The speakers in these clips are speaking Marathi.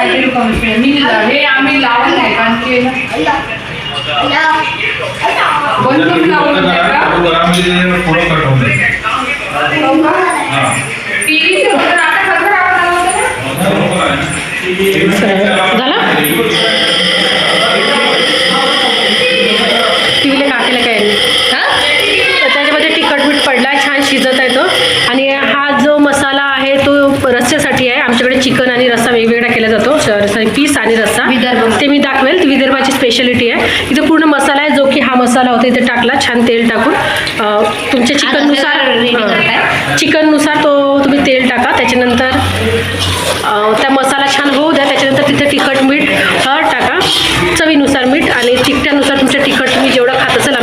काहीतरी कमी मी हे आम्ही लावून नाही कारण की बंद करून लावून द्या का? झालं? विदर्भाची स्पेशालिटी आहे. इथे पूर्ण मसाला आहे जो की हा मसाला होता इथे टाकला. छान तेल टाकून. तुमच्या चिकननुसार? चिकननुसार तो तुम्ही तेल टाका. त्याच्यानंतर त्या मसाला छान होऊ द्या. त्याच्यानंतर तिथे तिखट मीठ टाका. चवीनुसार मीठ आणि तिखट्यानुसार तुमच्या तिखट तुम्ही जेवढं खात असेल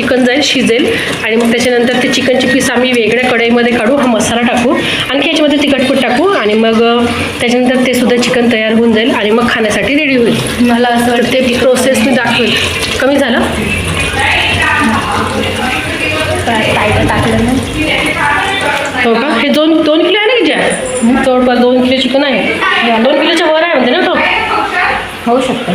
चिकन जाईल शिजेल. आणि मग त्याच्यानंतर ते चिकनचे पीस आम्ही वेगळ्या कढईमध्ये काढू हा मसाला टाकू. आणखी याच्यामध्ये तिखटपूट टाकू आणि मग त्याच्यानंतर ते सुद्धा चिकन तयार होऊन जाईल आणि मग खाण्यासाठी रेडी होईल. मला असं वाटतं ते प्रोसेस मी दाखवेल. कमी झालं? टाकलं हो का? हे दोन दोन किलो आहे ना ज्या? जवळपास दोन किलो चिकन आहे. दोन किलोच्या वर आहे म्हणते ना तो? होऊ शकतं.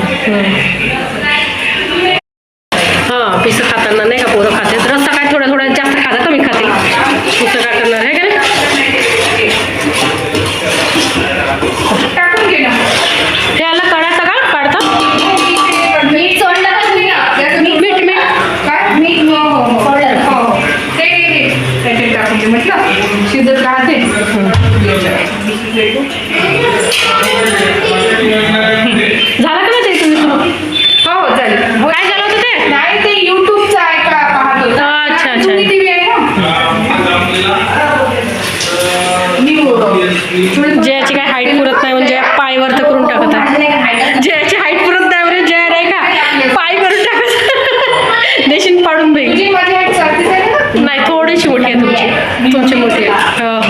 पाडून आहे ना? नाही थोडीशी मोठी आहे तुमची. तुमची मोठी आहे.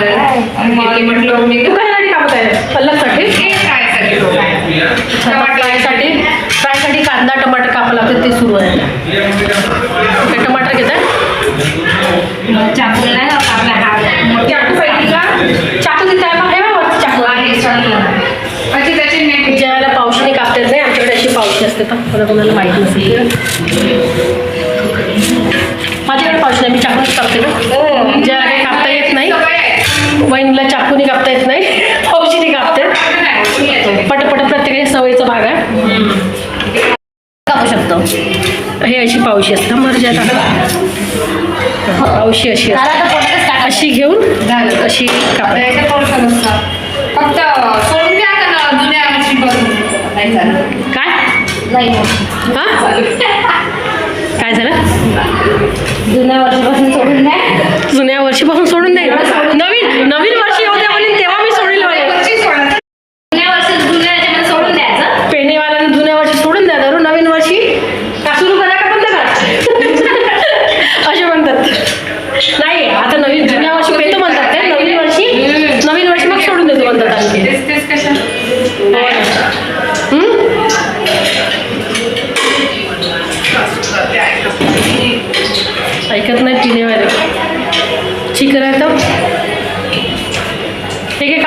म्हटलं मी कापत आहे पल्लकसाठी हे आहे. फ्रायसाठी? फ्रायसाठी कांदा टमाटर कापा लागतं ते सुरू आहे. ते टमाटर घेत आहे चाकू नाही आपला हात. मोठी चाकू पाहिजे का चाकू तिथे आहे बघ, हे चाकू. आहे अच्छा त्याचे नेट. नाही आमच्याकडे अशी पावशी असते. तर मला कोणाला माहीत नसेल. माझ्याकडे पावशी नाही मी चाकूनच कापते ना. ज्याला वहिनीला चाकूने कापता येत नाही पावशीने कापते. पटपट प्रत्येकाच्या सवयीचा भाग आहे. कापू शकतो. हे अशी पावशी असते. मर्जा पावशी अशी अशी घेऊन अशी फक्त काय? नाही. हा? काय झालं? जुन्या वर्षीपासून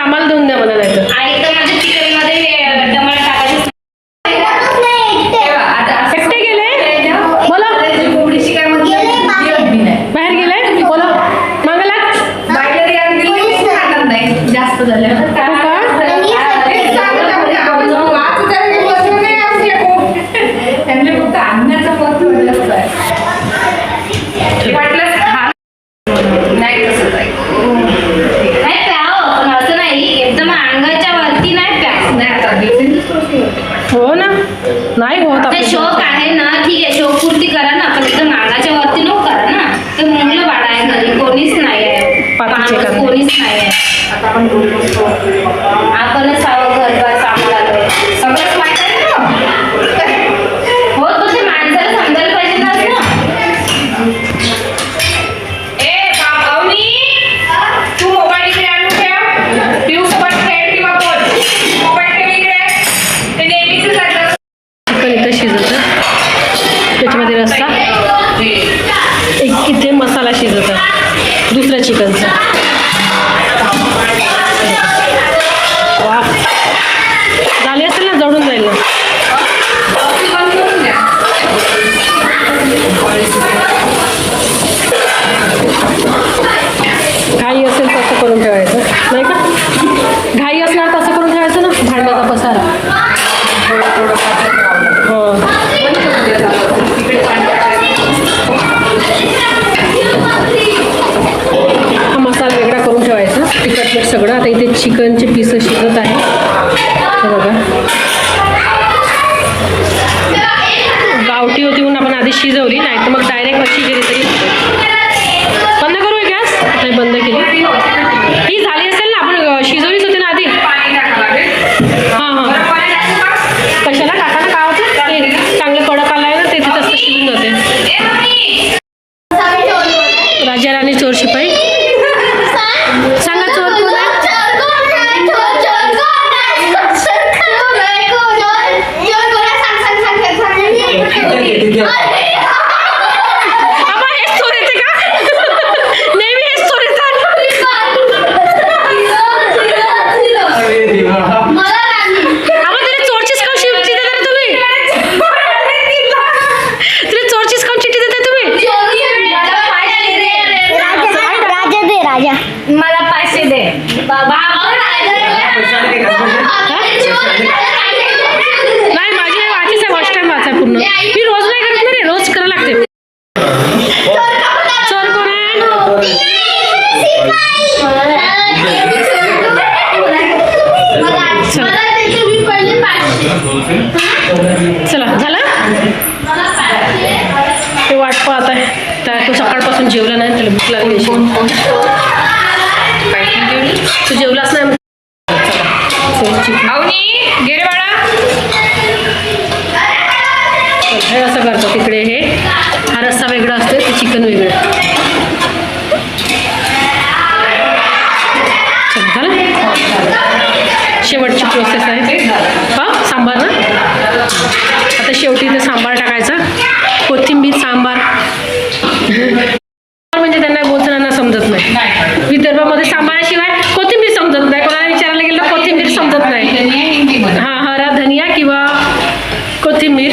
कामाला देऊन द्या मला नाही तर नाही होत ते आपलं. शोक आहे ना ठीक आहे शोक पूर्ती करा ना पण एकदम अंगाच्या वरती नको करा ना ते मुलं बाळ आहे घरी कोणीच नाही आहे पाठीचे माणूस करणे. कोणीच नाही आहे आता. आपणच एक इथे मसाला शिजत आहे. दुसऱ्या चिकनचा वा. झाले असेल ना जळून जाईल ना. काही असेल तसं करून ठेवायचं. नाही का? सगळं आता इथे चिकनचे पीस शिजत आहे. बघा. गावठी होती म्हणून आपण आधी शिजवली नाही तर मग डायरेक्ट अशी गेली तरी. बंद करू गॅस? नाही बंद केली. ही झाली असेल ना आपण शिजवलीच होती ना आधी? 对对对对对。चला झाला? ते वाट पाहत आहे. त्या तो सकाळपासून जेवला नाही त्याला भूक लागली? तू जेवलाच नाही? असं करतो तिकडे हे. हा रस्सा वेगळा असते ते चिकन वेगळं. शेवटची प्रोसेस आहे. हा? सांबार ना आता शेवटी इथे सांबार टाकायचा. कोथिंबीर सांबार. म्हणजे त्यांना बोलताना समजत नाही. विदर्भामध्ये सांबाराशिवाय कोथिंबीर समजत नाही. कोणाला विचारायला गेलं कोथिंबीर समजत नाही. हा हरा धनिया किंवा कोथिंबीर.